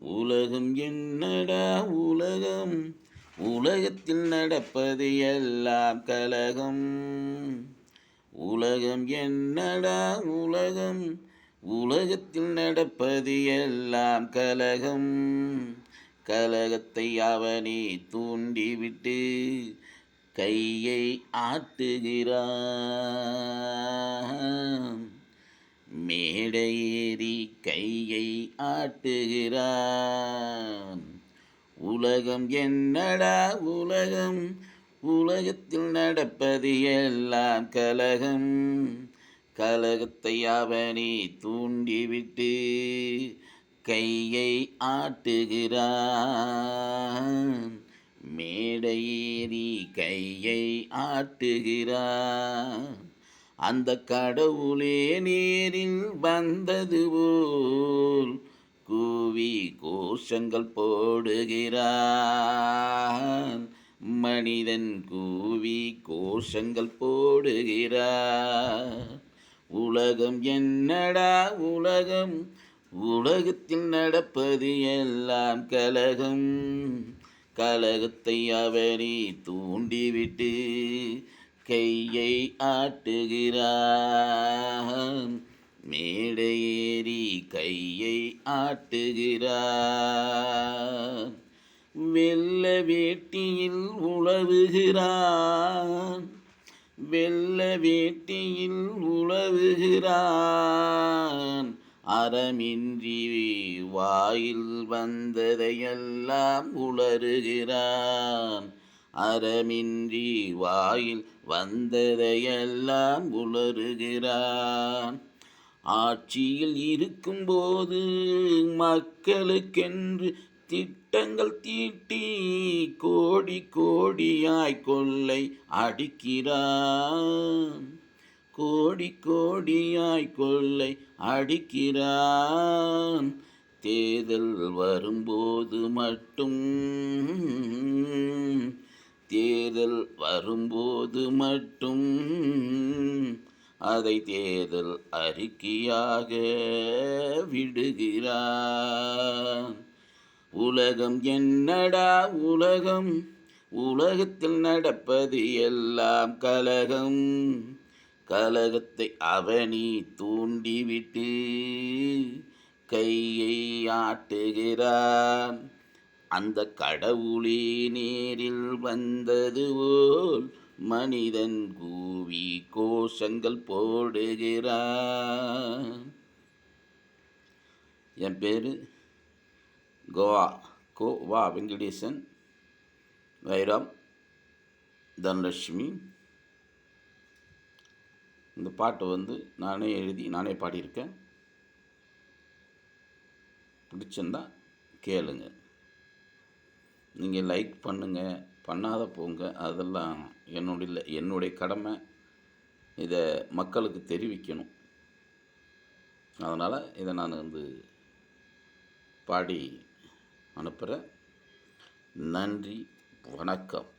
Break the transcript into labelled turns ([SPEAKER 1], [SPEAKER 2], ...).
[SPEAKER 1] உலகம் என்னடா உலகம்? உலகத்தில் நடப்பது எல்லாம் கலகம். உலகம் என்னடா உலகம்? உலகத்தில் நடப்பது எல்லாம் கலகம். கலகத்தை அவனே தூண்டிவிட்டு கையை ஆட்டுகிறான். மேடையேறி கையை ஆட்டுகிறான். உலகம் என்னடா உலகம்? உலகத்தில் நடப்பது எல்லாம் கலகம். கலகத்தை அவனே தூண்டிவிட்டு கையை ஆட்டுகிறான். மேடையேறி கையை ஆட்டுகிறான். அந்த கடவுளே நேரில் வந்தது போல் கூவி கோஷங்கள் போடுகிறான் மனிதன் கூவி கோஷங்கள் போடுகிறான் உலகம் என்னடா உலகம்? உலகத்தில் நடப்பது எல்லாம் கலகம். கலகத்தை அவனே தூண்டிவிட்டு கையை ஆட்டுகிறான். மேடையேறி கையை ஆட்டுகிறார் வெள்ள வேட்டியில் உழவுகிறான். வெள்ள வேட்டியில் உழவுகிறான். அறமின்றி வாயில் வந்ததையெல்லாம் உளறுகிறான். அறமின்றி வாயில் வந்ததையெல்லாம் உளறுகிறான். ஆட்சியில் இருக்கும்போது மக்களுக்கென்று திட்டங்கள் தீட்டி கோடி கோடியாய் கொள்ளை அடிக்கிறான். கோடி கோடியாய் கொள்ளை அடிக்கிறான். தேர்தல் வரும்போது மட்டும் தேர்தல் வரும்போது மட்டும் அதை தேர்தல் அறிக்கையாக விடுகிறார். உலகம் என்னடா உலகம்? உலகத்தில் நடப்பது எல்லாம் கலகம். கலகத்தை அவனி தூண்டிவிட்டு கையை ஆட்டுகிறான். அந்த கடவுளே நேரில் வந்தது போல் மனிதன் கூவி கோஷங்கள் போடுகிறான் என் பேர் கோவா கோ வா வெங்கடேசன் வைரம் தனலட்சுமி. இந்த பாட்டு வந்து நானே எழுதி நானே பாடியிருக்கேன். பிடிச்சிருந்தா கேளுங்கள் நீங்கள் லைக் பண்ணுங்கள் பண்ணாத போங்க. அதெல்லாம் என்னுடைய என்னுடைய கடமை. இதை மக்களுக்கு தெரிவிக்கணும். அதனால் இதை நான் வந்து பாடி அனுப்புகிறேன் நன்றி வணக்கம்.